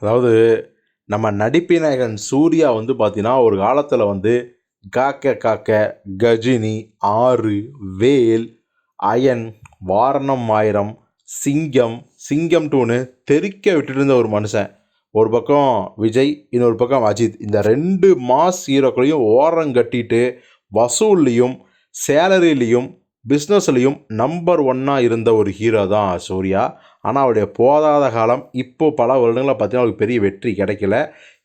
அதாவது நம்ம நடிப்பின் நாயகன் சூர்யா வந்து பார்த்தீங்கன்னா ஒரு காலத்தில் வந்து காக்க காக்க கஜினி ஆறு வேல் அயன் வாரணம் ஆயிரம் சிங்கம் சிங்கம் டூன்னு தெறிக்க விட்டுட்டு இருந்த ஒரு மனுஷன். ஒரு பக்கம் விஜய் இன்னொரு பக்கம் அஜித். இந்த ரெண்டு மாஸ் ஹீரோக்களையும் ஓரம் கட்டிட்டு வசூல்லையும் சேலரிலையும் பிஸ்னஸ்லேயும் நம்பர் ஒன்னாக இருந்த ஒரு ஹீரோ தான் சூர்யா. ஆனால் அவருடைய போதாத காலம் இப்போ பல வருடங்களில் பார்த்தீங்கன்னா அவருக்கு பெரிய வெற்றி கிடைக்கல.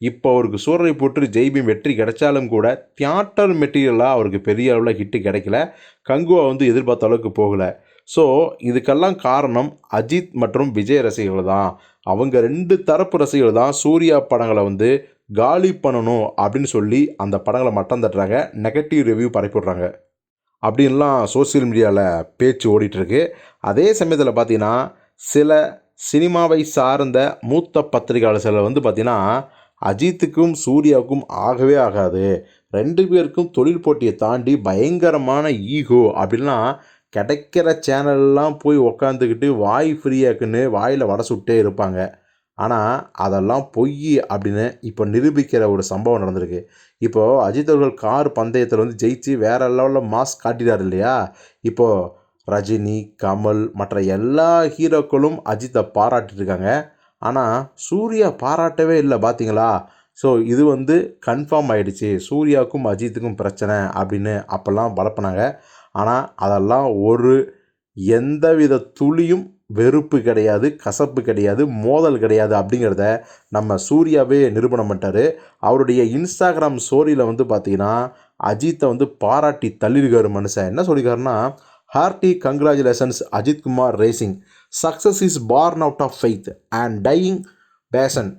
இப்போ அவருக்கு சூரரை போட்டு ஜெய்பீம் வெற்றி கிடைச்சாலும் கூட தியேட்டர் மெட்டீரியலாக அவருக்கு பெரிய அளவில் ஹிட்டு கிடைக்கல. கங்குவா வந்து எதிர்பார்த்த அளவுக்கு போகலை. ஸோ இதுக்கெல்லாம் காரணம் அஜித் மற்றும் விஜய் ரசிகர்கள் தான். அவங்க ரெண்டு தரப்பு ரசிகர்கள் தான் சூர்யா படங்களை வந்து காலி பண்ணணும் அப்படின்னு சொல்லி அந்த படங்களை மட்டம் தட்டுறாங்க. நெகட்டிவ் ரிவ்யூ பரப்பிடுறாங்க அப்படின்லாம் சோசியல் மீடியாவில் பேச்சு ஓடிட்டுருக்கு. அதே சமயத்தில் பார்த்தீங்கன்னா சில சினிமாவை சார்ந்த மூத்த பத்திரிகையாளர் சிலர் வந்து பார்த்திங்கன்னா அஜித்துக்கும் சூர்யாவுக்கும் ஆகவே ஆகாது. ரெண்டு பேருக்கும் தொழில் போட்டியை தாண்டி பயங்கரமான ஈகோ அப்படின்லாம் கிடைக்கிற சேனல்லாம் போய் உக்காந்துக்கிட்டு வாய் ஃப்ரீயாக்குன்னு வாயில் வடை சுட்டே இருப்பாங்க. ஆனால் அதெல்லாம் பொய் அப்படின்னு இப்போ நிரூபிக்கிற ஒரு சம்பவம் நடந்திருக்கு. இப்போது அஜித் அவர்கள் கார் பந்தயத்தில் வந்து ஜெயிச்சு வேறு லெவலில் மாஸ் காட்டிட்டார் இல்லையா? இப்போது ரஜினி கமல் மற்ற எல்லா ஹீரோக்களும் அஜித்தை பாராட்டிருக்காங்க ஆனால் சூர்யா பாராட்டவே இல்லை பார்த்தீங்களா ஸோ இது வந்து கன்ஃபார்ம் ஆகிடுச்சு சூர்யாவுக்கும் அஜித்துக்கும் பிரச்சனை அப்படின்னு அப்போல்லாம் பலப்பினாங்க ஆனால் அதெல்லாம் ஒரு எந்தவித துளியும் வெறுப்பு கிடையாது கசப்பு கிடையாது மோதல் கிடையாது அப்படிங்கிறத நம்ம சூர்யாவே நிரூபணம் பண்ணிட்டாரு. அவருடைய இன்ஸ்டாகிராம் ஸ்டோரியில் வந்து பார்த்தீங்கன்னா அஜித்தை வந்து பாராட்டி தள்ளிருக்காரு மனுஷன். என்ன சொல்லியிருக்காருன்னா hearty congratulations Ajith Kumar racing success is born out of faith and dying passion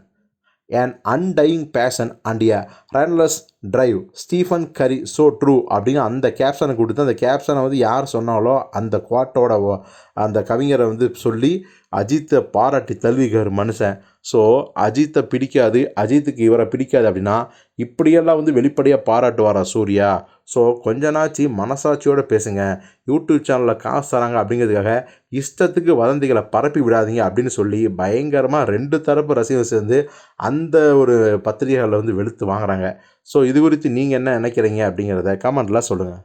and undying passion and a relentless drive Stephen Curry so true அப்படின்னு அந்த கேப்ஷனை கொடுத்து அந்த கேப்ஷனை வந்து யார் சொன்னாலோ அந்த குவாட்டோட அந்த கவிஞரை வந்து சொல்லி அஜித்தை பாராட்டி தழுவிக்கார் மனுஷன். ஸோ அஜித்தை பிடிக்காது அஜித்துக்கு இவரை பிடிக்காது அப்படின்னா இப்படியெல்லாம் வந்து வெளிப்படையாக பாராட்டுவாரா சூர்யா? ஸோ கொஞ்ச நாச்சு மனசாட்சியோடு பேசுங்க. யூடியூப் சேனலில் காசு தராங்க அப்படிங்கிறதுக்காக இஷ்டத்துக்கு வதந்திகளை பரப்பி விடாதீங்க அப்படின்னு சொல்லி பயங்கரமாக ரெண்டு தரப்பு ரசிகர்கள் சேர்ந்து அந்த ஒரு பத்திரிகைகளில் வந்து வெளுத்து வாங்குறாங்க. ஸோ இது குறித்து நீங்கள் என்ன நினைக்கிறீங்க அப்படிங்கிறத கமெண்ட்டில் சொல்லுங்கள்